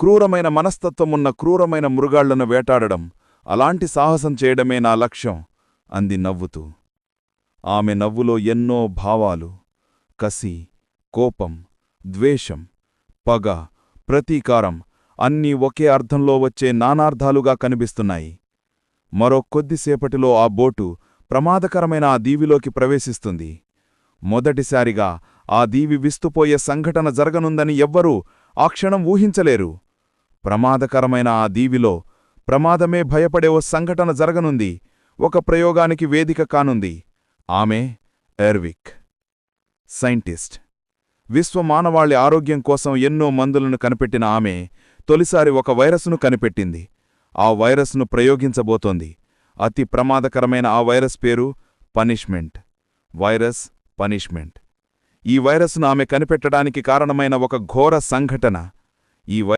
క్రూరమైన మనస్తత్వమున్న క్రూరమైన మృగాళ్ళను వేటాడడం అలాంటి సాహసం చేయడమే నా లక్ష్యం అంది నవ్వుతూ. ఆమె నవ్వులో ఎన్నో భావాలు కసి కోపం ద్వేషం పగ ప్రతీకారం అన్నీ ఒకే అర్థంలో వచ్చే నానార్థాలుగా కనిపిస్తున్నాయి. మరో కొద్దిసేపటిలో ఆ బోటు ప్రమాదకరమైన ఆ దీవిలోకి ప్రవేశిస్తుంది. మొదటిసారిగా ఆ దీవి విస్తుపోయే సంఘటన జరగనుందని ఎవ్వరూ ఆ క్షణం ఊహించలేరు. ప్రమాదకరమైన ఆ దీవిలో ప్రమాదమే భయపడే ఓ సంఘటన జరగనుంది ఒక ప్రయోగానికి వేదిక కానుంది. ఆమె ఎర్విక్ సైంటిస్ట్. విశ్వ మానవాళి ఆరోగ్యం కోసం ఎన్నో మందులను కనిపెట్టిన ఆమె తొలిసారి ఒక వైరస్ను కనిపెట్టింది. ఆ వైరస్ను ప్రయోగించబోతోంది. అతి ప్రమాదకరమైన ఆ వైరస్ పేరు పనిష్మెంట్. Virus punishment. ఈ వైరస్ను ఆమె కనిపెట్టడానికి కారణమైన ఒక ఘోర సంఘటన. ఈ